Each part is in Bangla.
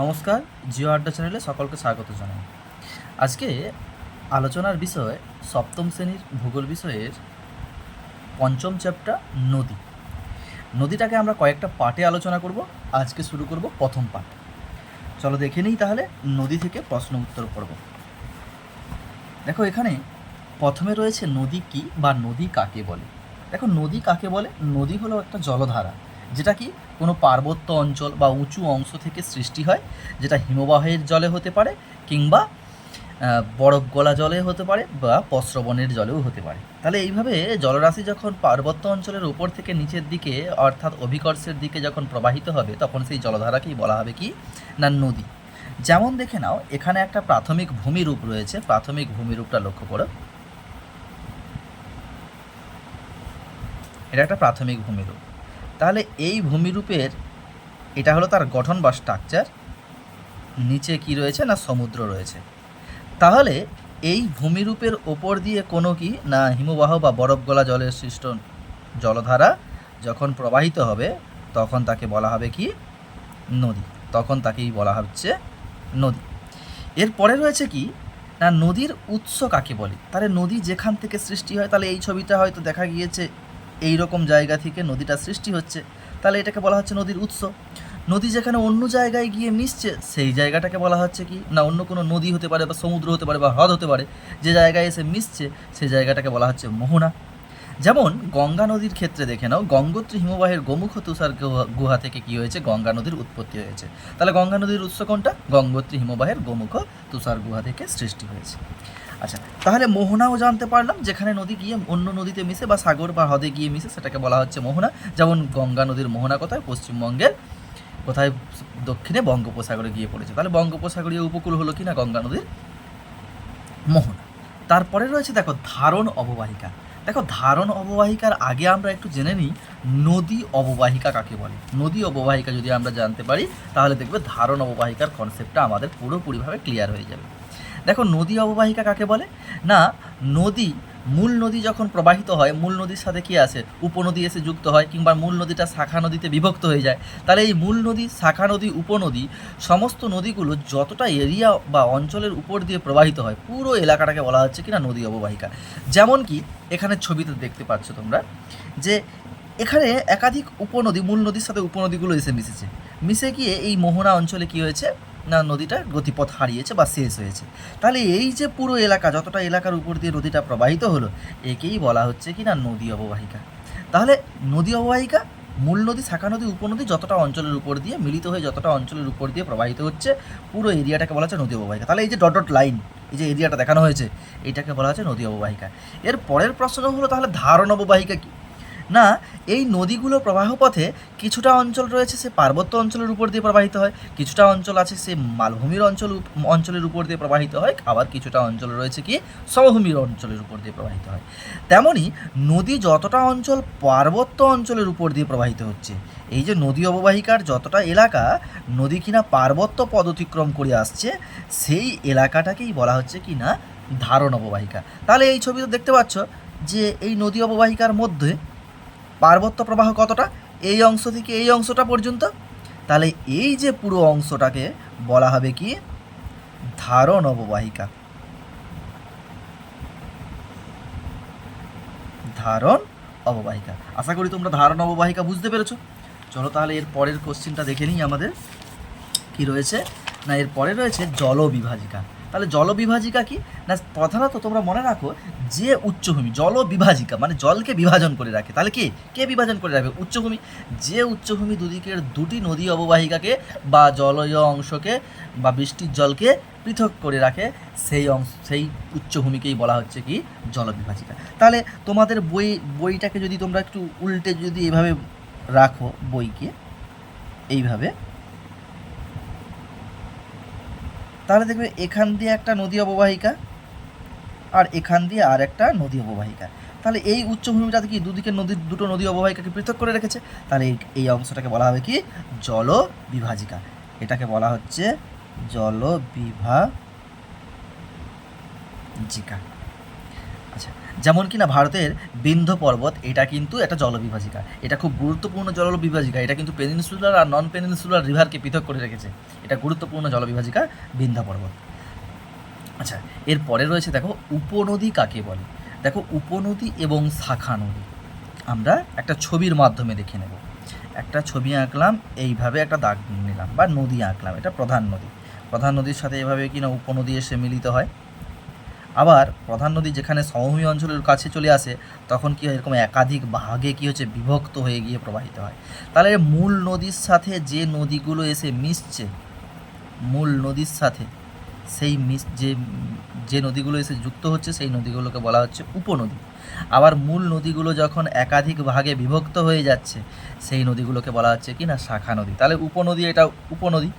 নমস্কার, জিও আড্ডা চ্যানেলে সকলকে স্বাগত জানাই। আজকে আলোচনার বিষয় সপ্তম শ্রেণির ভূগোল বিষয়ের পঞ্চম চ্যাপ্টার নদী। নদীটাকে আমরা কয়েকটা পার্টে আলোচনা করব, আজকে শুরু করব প্রথম পার্ট চলো দেখে নিই তাহলে নদী থেকে প্রশ্ন উত্তর করব। দেখো এখানে প্রথমে রয়েছে নদী কি বা নদী কাকে বলে? দেখো নদী কাকে বলে? নদী হলো একটা জলধারা। যেটা কি কোনো পার্বত্য অঞ্চল বা উঁচু অংশ থেকে সৃষ্টি হয়, যেটা হিমবাহের জলে হতে পারে কিংবা বরফ গলা জলে হতে পারে বা প্রস্রবণের জলেও হতে পারে। তাহলে এইভাবে জলরাশি যখন পার্বত্য অঞ্চলের উপর থেকে নিচের দিকে, অর্থাৎ অভিকর্ষের দিকে যখন প্রবাহিত হবে, তখন সেই জলধারাকেই বলা হবে কি? না, নদী। যেমন দেখে নাও, এখানে একটা প্রাথমিক ভূমিরূপ রয়েছে। প্রাথমিক ভূমিরূপটা লক্ষ্য করো। এটা একটা প্রাথমিক ভূমিরূপ। তাহলে এই ভূমিরূপের এটা হলো তার গঠন বা স্ট্রাকচার নিচে কি রয়েছে না সমুদ্র রয়েছে? তাহলে এই ভূমিরূপের ওপর দিয়ে কোনো কি না হিমবাহ বা বরফ গলা জলের সৃষ্ট জলধারা যখন প্রবাহিত হবে, তখন তাকে বলা হবে কি? নদী। তখন তাকেই বলা হচ্ছে নদী। এরপরে রয়েছে কি? না, নদীর উৎস কাকে বলে? তাহলে নদী যেখান থেকে সৃষ্টি হয়, তাহলে এই ছবিটা হয়তো দেখা গিয়েছে এই রকম জায়গা থেকে নদীটা সৃষ্টি হচ্ছে, তাহলে এটাকে বলা হচ্ছে নদীর উৎস। নদী যেখানে অন্য জায়গায় গিয়ে মিশছে, সেই জায়গাটাকে বলা হচ্ছে কি? না, অন্য কোনো নদী হতে পারে বা সমুদ্র হতে পারে বা হ্রদ হতে পারে, যে জায়গায় এসে মিশছে, সেই জায়গাটাকে বলা হচ্ছে মোহনা। যেমন গঙ্গা নদীর ক্ষেত্রে দেখে নাও, গঙ্গোত্রী হিমবাহের গোমুখ তুষার গুহা- থেকে কি হয়েছে? গঙ্গা নদীর উৎপত্তি হয়েছে। তাহলে গঙ্গা নদীর উৎস কোনটা? গঙ্গোত্রী হিমবাহের গোমুখ তুষার গুহা থেকে সৃষ্টি হয়েছে। আচ্ছা তাহলে মোহনাও জানতে পারলাম, যেখানে নদী গিয়ে অন্য নদীতে মিশে বা সাগর বা হ্রদে গিয়ে মিশে, সেটাকে বলা হচ্ছে মোহনা। যেমন গঙ্গা নদীর মোহনা কোথায়? পশ্চিমবঙ্গের, কোথায়? দক্ষিণে বঙ্গোপসাগরে গিয়ে পড়েছে। তাহলে বঙ্গোপসাগরীয় উপকূল হলো কি না গঙ্গা নদীর মোহনা। তারপরে রয়েছে দেখো, ধারণ অববাহিকা। দেখো, ধারণ অববাহিকার আগে আমরা একটু জেনে নিই, নদী অববাহিকা কাকে বলে? নদী অববাহিকা যদি আমরা জানতে পারি, তাহলে দেখবে ধারণ অববাহিকার কনসেপ্টটা আমাদের পুরোপুরিভাবে ক্লিয়ার হয়ে যাবে। দেখো, নদী অববাহিকা কাকে বলে? না, নদী মূল নদী যখন প্রবাহিত হয়, মূল নদীর সাথে কি আসে উপনদী এসে যুক্ত হয় কিংবা মূল নদীটা শাখা নদীতে বিভক্ত হয়ে যায়। তাহলে এই মূল নদী, শাখা নদী, উপনদী সমস্ত নদীগুলো যতটা এরিয়া বা অঞ্চলের উপর দিয়ে প্রবাহিত হয়, পুরো এলাকাটাকে বলা হচ্ছে কিনা নদী অববাহিকা। যেমন কি এখানে ছবিতে দেখতে পাচ্ছ তোমরা যে এখানে একাধিক উপনদী, মূল নদীর সাথে উপনদীগুলো এসে মিশেছে। মিশে গিয়ে এই মোহনা অঞ্চলে কি হয়েছে? না নদীটা গতিপথ হারিয়েছে বা শেষ হয়েছে। তাহলে এই যে পুরো এলাকা, যতটা এলাকার উপর দিয়ে নদীটা প্রবাহিত হলো, একেই বলা হচ্ছে কি না নদী অববাহিকা। তাহলে নদী অববাহিকা, মূল নদী, শাখা নদী উপনদী যতটা অঞ্চলের উপর দিয়ে মিলিত হয়ে যতটা অঞ্চলের উপর দিয়ে প্রবাহিত হচ্ছে, পুরো এরিয়াটাকে বলা হচ্ছে নদী অববাহিকা। তাহলে এই যে ডট লাইন, এই যে এরিয়াটা দেখানো হয়েছে, এটাকে বলা হচ্ছে নদী অববাহিকা। এর পরের প্রশ্ন হলো তাহলে ধারণ অববাহিকা কি? না, এই নদীগুলো প্রবাহ পথে কিছুটা অঞ্চল রয়েছে, সে পার্বত্য অঞ্চলের উপর দিয়ে প্রবাহিত হয়, কিছুটা অঞ্চল আছে সে মালভূমির অঞ্চল অঞ্চলের উপর দিয়ে প্রবাহিত হয়, আবার কিছুটা অঞ্চল রয়েছে কি সমভূমির অঞ্চলের উপর দিয়ে প্রবাহিত হয়। তেমনই নদী যতটা অঞ্চল পার্বত্য অঞ্চলের উপর দিয়ে প্রবাহিত হচ্ছে, এই যে নদী অববাহিকার যতটা এলাকা, নদী কিনা পার্বত্য পদ অতিক্রম করে আসছে, সেই এলাকাটাকেই বলা হচ্ছে কি না ধারণ অববাহিকা। তাহলে এই ছবিতে দেখতে পাচ্ছ যে এই নদী অববাহিকার মধ্যে পার্বত্য প্রবাহ কতটা? এই অংশ থেকে এই অংশটা পর্যন্ত। তাহলে এই যে পুরো অংশটাকে বলা হবে কি? ধারণ অববাহিকা। ধারণ অববাহিকা। আশা করি তোমরা ধারণ অববাহিকা বুঝতে পেরেছ। চলো তাহলে এর পরের কোশ্চিনটা দেখে নিই আমাদের। কি রয়েছে? না, এর পরে রয়েছে জলবিভাজিকা। তাহলে জলবিভাজিকা কি? না প্রধানত তোমরা মনে রাখো যে উচ্চভূমি, জলবিভাজিকা মানে জলকে বিভাজন করে রাখে। তাহলে কি? কে বিভাজন করে রাখবে? উচ্চভূমি। যে উচ্চভূমি দুদিকের দুটি নদী অববাহিকাকে বা জলজ অংশকে বা বৃষ্টির জলকে পৃথক করে রাখে, সেই অংশ, সেই উচ্চভূমিকেই বলা হচ্ছে কি? জলবিভাজিকা। তাহলে তোমাদের বই, বইটাকে যদি তোমরা একটু উল্টে যদি এভাবে রাখো বইকে, এইভাবে তাহলে দেখবে এখান দিয়ে একটা নদী অববাহিকা আর এখান দিয়ে আর একটা নদী অববাহিকা। তাহলে এই উচ্চভূমিটাতে কি দুদিকে নদীর দুটো নদী অববাহিকাকে পৃথক করে রেখেছে? তাহলে এই অংশটাকে বলা হবে কি? জল বিভাজিকা এটাকে বলা হচ্ছে জল বিভাজিকা আচ্ছা যেমন কিনা ভারতের বিন্ধ্য পর্বত, এটা কিন্তু একটা জলবিভাজিকা। এটা খুব গুরুত্বপূর্ণ জলবিভাজিকা। এটা কিন্তু পেনিনসুলার আর নন পেনিনসুলার রিভারকে পৃথক করে রেখেছে। এটা গুরুত্বপূর্ণ জলবিভাজিকা বিন্ধ্য পর্বত। আচ্ছা এরপরে রয়েছে দেখো, উপনদী কাকে বলে? দেখো, উপনদী এবং শাখা নদী। আমরা একটা ছবির মাধ্যমে দেখে নেব। একটা ছবি আঁকলাম, এইভাবে একটা দাগ নিলাম, বা নদী আঁকলাম, এটা প্রধান নদী। প্রধান নদীর সাথে এভাবে কিনা উপনদী এসে মিলিত হয়। আবার প্রধান নদী যেখানে সমভূমি অঞ্চলের কাছে চলে আসে, তখন কি হয়, এরকম একাধিক ভাগে কি হচ্ছে, বিভক্ত হয়ে গিয়ে প্রবাহিত হয়। তাহলে মূল নদীর সাথে যে নদীগুলো এসে মিশছে, মূল নদীর সাথে সেই মিস যে যে নদীগুলো এসে যুক্ত হচ্ছে, সেই নদীগুলোকে বলা হচ্ছে উপনদী। আবার মূল নদীগুলো যখন একাধিক ভাগে বিভক্ত হয়ে যাচ্ছে, সেই নদীগুলোকে বলা হচ্ছে কি না, শাখা নদী। তাহলে উপনদী এটা উপনদী।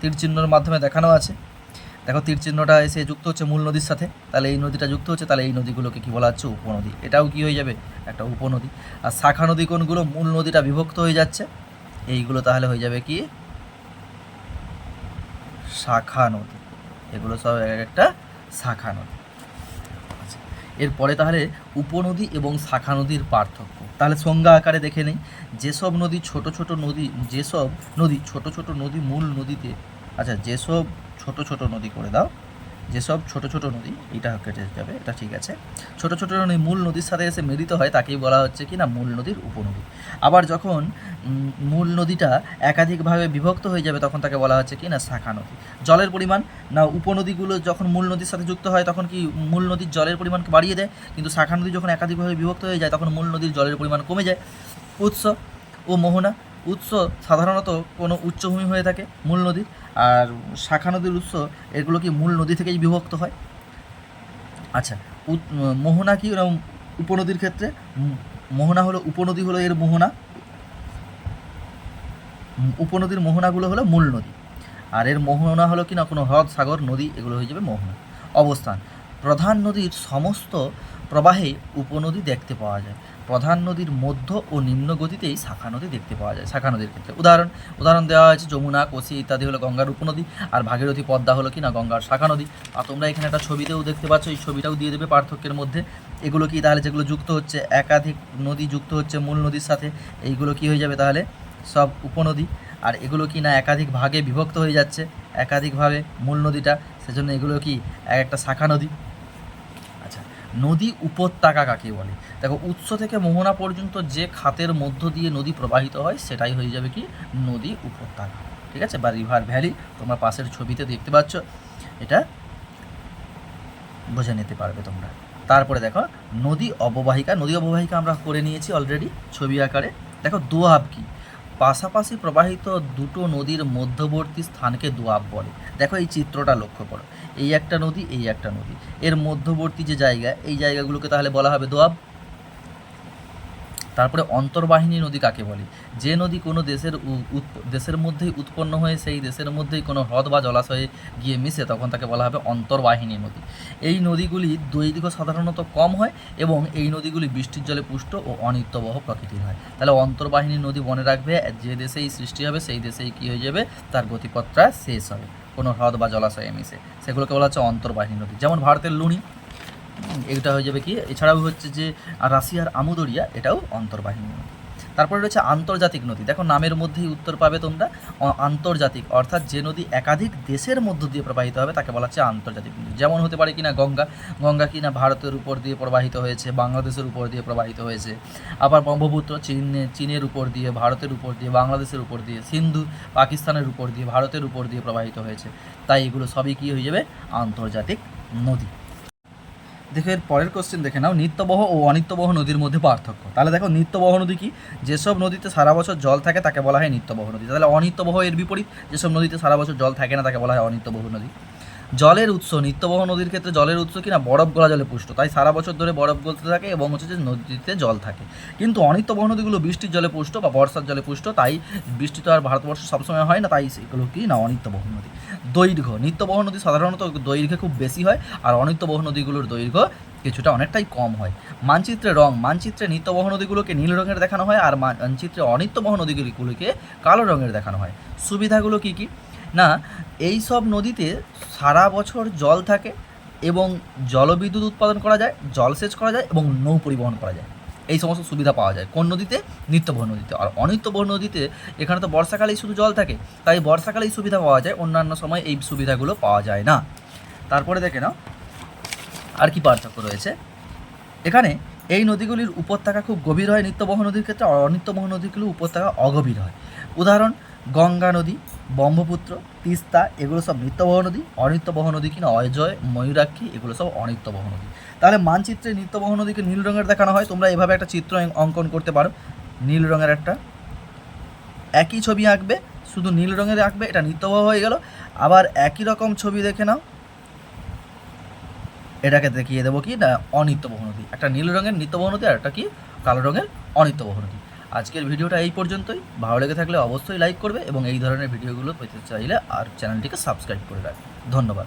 তীর চিহ্নর মাধ্যমে দেখানো আছে। দেখো তীর চিহ্নটা এসে যুক্ত হচ্ছে মূল নদীর সাথে। তাহলে এই নদীটা যুক্ত হচ্ছে তাহলে এই নদীগুলোকে কী বলা হচ্ছে উপনদী। এটাও কি হয়ে যাবে? একটা উপনদী। আর শাখা নদী কোনগুলো? মূল নদীটা বিভক্ত হয়ে যাচ্ছে। এইগুলো তাহলে হয়ে যাবে কি? শাখা নদী। এগুলো সব এক একটা শাখা নদী। আচ্ছা, এরপরে তাহলে উপনদী এবং শাখা নদীর পার্থক্য। তাহলে সংজ্ঞা আকারে দেখে নেই। যেসব নদী ছোট ছোট নদী যেসব নদী ছোট ছোট নদী মূল নদীতে আচ্ছা যেসব ছোট ছোট নদী করে দাও। যেসব ছোট ছোট নদী, এটা কেটে যাবে, এটা ঠিক আছে। ছোট ছোট নদী মূল নদীর সাথে এসে মিলিত হয়, তাকেই বলা হচ্ছে কি না, মূল নদীর উপনদী। আবার যখন মূল নদীটা একাধিকভাবে বিভক্ত হয়ে যাবে, তখন তাকে বলা হচ্ছে কি না, শাখা নদী। জলের পরিমাণ, না, উপনদীগুলো যখন মূল নদীর সাথে যুক্ত হয়, তখন কি মূল নদীর জলের পরিমাণকে বাড়িয়ে দেয়? কিন্তু শাখা নদী যখন একাধিকভাবে বিভক্ত হয়ে যায়, তখন মূল নদীর জলের পরিমাণ কমে যায়। উৎস ও মোহনা উৎস সাধারণত কোনো উচ্চভূমি হয়ে থাকে মূল নদীর আর শাখা নদীর উৎস এগুলো কি মূল নদী থেকেই বিভক্ত হয়? আচ্ছা মোহনা কি উপনদীর ক্ষেত্রে? মোহনা হলো উপনদী হলো এর মোহনা। উপনদীর মোহনাগুলো হলো মূল নদী। আর এর মোহনা হলো কি না কোনো হ্রদ, সাগর, নদী, এগুলো হয়ে যাবে মোহনা। অবস্থান প্রধান নদীর সমস্ত প্রবাহে উপনদী দেখতে পাওয়া যায়। প্রধান নদীর মধ্য ও নিম্ন গতিতেই শাখা নদী দেখতে পাওয়া যায়, শাখা নদীর ক্ষেত্রে। উদাহরণ উদাহরণ দেওয়া হয়েছে যমুনা কোসি ইত্যাদি হলো গঙ্গার উপনদী আর ভাগীরথী পদ্মা হলো কি না গঙ্গার শাখা নদী। আর তোমরা এখানে একটা ছবিতেও দেখতে পাচ্ছ, এই ছবিটাও দিয়ে দেবে পার্থক্যের মধ্যে। এগুলো কি তাহলে যেগুলো যুক্ত হচ্ছে, একাধিক নদী যুক্ত হচ্ছে মূল নদীর সাথে, এইগুলো কি হয়ে যাবে তাহলে? সব উপনদী। আর এগুলো কি না একাধিক ভাগে বিভক্ত হয়ে যাচ্ছে একাধিকভাবে মূল নদীটা, সেজন্য এগুলো কি এক একটা শাখা নদী। নদী উপত্যকা কাকে বলে? দেখো, উৎস থেকে মোহনা পর্যন্ত যে খাতের মধ্য দিয়ে নদী প্রবাহিত হয়, সেটাই হয়ে যাবে কি? নদী উপত্যকা। ঠিক আছে? বা রিভার ভ্যালি তোমরা পাশের ছবিতে দেখতে পাচ্ছ। এটা বুঝে নিতে পারবে তোমরা। তারপরে দেখো, নদী অববাহিকা। নদী অববাহিকা আমরা করে নিয়েছি অলরেডি ছবি আকারে। দেখো দোয়াব কি? পাশাপাশি প্রবাহিত দুটো নদীর মধ্যবর্তী স্থানকে দোয়াব বলে। দেখো এই চিত্রটা লক্ষ্য করো। এই একটা নদী, এই একটা নদী। এর মধ্যবর্তী যে জায়গা, এই জায়গাগুলোকে তাহলে বলা হবে দোয়াব তারপরে অন্তর্বাহিনী নদী কাকে বলে? যে নদী কোনো দেশের দেশের মধ্যেই উৎপন্ন হয়ে সেই দেশের মধ্যেই কোনো হ্রদ বা জলাশয়ে গিয়ে মিশে, তখন তাকে বলা হবে অন্তর্বাহিনী নদী। এই নদীগুলি দৈর্ঘ্য সাধারণত কম হয় এবং এই নদীগুলি বৃষ্টির জলে পুষ্ট ও অনিত্যবহ প্রকৃতির হয়। তাহলে অন্তর্বাহিনী নদী মনে রাখবে, যে দেশেই সৃষ্টি হবে, সেই দেশেই কী হয়ে যাবে? তার গতিপত্রা শেষ হবে। কোনো হ্রদ বা জলাশয়ে মিশে। সেগুলোকে বলা হচ্ছে অন্তর্বাহিনী নদী। যেমন ভারতের লুনি এটা হয়ে যাবে কি? এছাড়াও হচ্ছে যে রাশিয়ার আমুদরিয়া, এটাও অন্তর্বাহিনী নদী। তারপরে রয়েছে আন্তর্জাতিক নদী। দেখো, নামের মধ্যেই উত্তর পাবে তোমরা। আন্তর্জাতিক, অর্থাৎ যে নদী একাধিক দেশের মধ্য দিয়ে প্রবাহিত হবে, তাকে বলা হচ্ছে আন্তর্জাতিক নদী। যেমন হতে পারে কিনা গঙ্গা। গঙ্গা কিনা ভারতের উপর দিয়ে প্রবাহিত হয়েছে, বাংলাদেশের উপর দিয়ে প্রবাহিত হয়েছে। আবার ব্রহ্মপুত্র, চীন, চীনের উপর দিয়ে, ভারতের উপর দিয়ে, বাংলাদেশের উপর দিয়ে, সিন্ধু, পাকিস্তানের উপর দিয়ে, ভারতের উপর দিয়ে প্রবাহিত হয়েছে। তাই এগুলো সবই কী হয়ে যাবে? আন্তর্জাতিক নদী। দেখো এর পরের কোশ্চেন দেখে নাও। নিত্যবহ ও অনিত্যবহ নদীর মধ্যে পার্থক্য। তাহলে দেখো, নিত্যবহ নদী কি? যেসব নদীতে সারা বছর জল থাকে, তাকে বলা হয় নিত্যবহ নদী। তাহলে অনিত্যবহ এর বিপরীত। যেসব নদীতে সারা বছর জল থাকে না, তাকে বলা হয় অনিত্যবহ নদী। জলের উৎস, নিত্যবহ নদীর ক্ষেত্রে জলের উৎস কিনা বরফ গলা জলে পুষ্ট। তাই সারা বছর ধরে বরফ গলতে থাকে এবং হচ্ছে যে নদীতে জল থাকে। কিন্তু অনিত্যবহ নদীগুলো বৃষ্টির জলে পুষ্ট বা বর্ষার জলে পুষ্ট, তাই বৃষ্টি তো আর ভারতবর্ষ সবসময় হয় না, তাই সেগুলো কি না অনিত্যবহ নদী। দৈর্ঘ্য, নিত্যবহ নদী সাধারণত দৈর্ঘ্যে খুব বেশি হয় আর অনিত্যবহ নদীগুলোর দৈর্ঘ্য কিছুটা অনেকটাই কম হয়। মানচিত্রে রং, মানচিত্রে নিত্যবহ নদীগুলোকে নীল রঙের দেখানো হয় আর মানচিত্রে অনিত্যবহ নদীগুলিগুলোকে কালো রঙের দেখানো হয়। সুবিধাগুলো কি কি? না, এই সব নদীতে সারা বছর জল থাকে এবং জলবিদ্যুৎ উৎপাদন করা যায় জলসেচ করা যায় এবং নৌ পরিবহন করা যায়। এই সমস্ত সুবিধা পাওয়া যায়। কোন নদীতে? নিত্যবহ নদীতে। আর অনিত্যবহ নদীতে এখানে তো বর্ষাকালেই শুধু জল থাকে। তাই বর্ষাকালেই সুবিধা পাওয়া যায়, অন্যান্য সময় এই সুবিধাগুলো পাওয়া যায় না। তারপরে দেখে নাও, আর কি পার্থক্য রয়েছে? এখানে এই নদীগুলির উপত্যকা খুব গভীর হয় নিত্যবহ নদীর ক্ষেত্রে অনিত্যবহ নদীগুলো উপত্যকা অগভীর হয়। উদাহরণ গঙ্গা নদী, ব্রহ্মপুত্র, তিস্তা, এগুলো সব নিত্যবহ নদী। অনিত্যবহ নদী কিনা অজয়, ময়ূরাক্ষী, এগুলো সব অনিত্যবহ নদী। তাহলে মানচিত্রে নিত্যবহ নদীকে নীল রঙের দেখানো হয়। তোমরা এভাবে একটা চিত্র অঙ্কন করতে পারো। নীল রঙের একটা একই ছবি আঁকবে। শুধু নীল রঙের আঁকবে, এটা নিত্যবহ হয়ে গেল। আবার একই রকম ছবি দেখে নাও। এটাকে দেখিয়ে দেবো কি? না, অনিত্যবহ নদী। একটা নীল রঙের নিত্যবহ নদী আর একটা কি? কালো রঙের অনিত্যবহ নদী। আজকের ভিডিওটা এই পর্যন্তই। ভালো লেগে থাকলে অবশ্যই লাইক করবে এবং এই ধরনের ভিডিওগুলো পেতে চাইলে আর চ্যানেলটিকে সাবস্ক্রাইব করে রাখবে। ধন্যবাদ।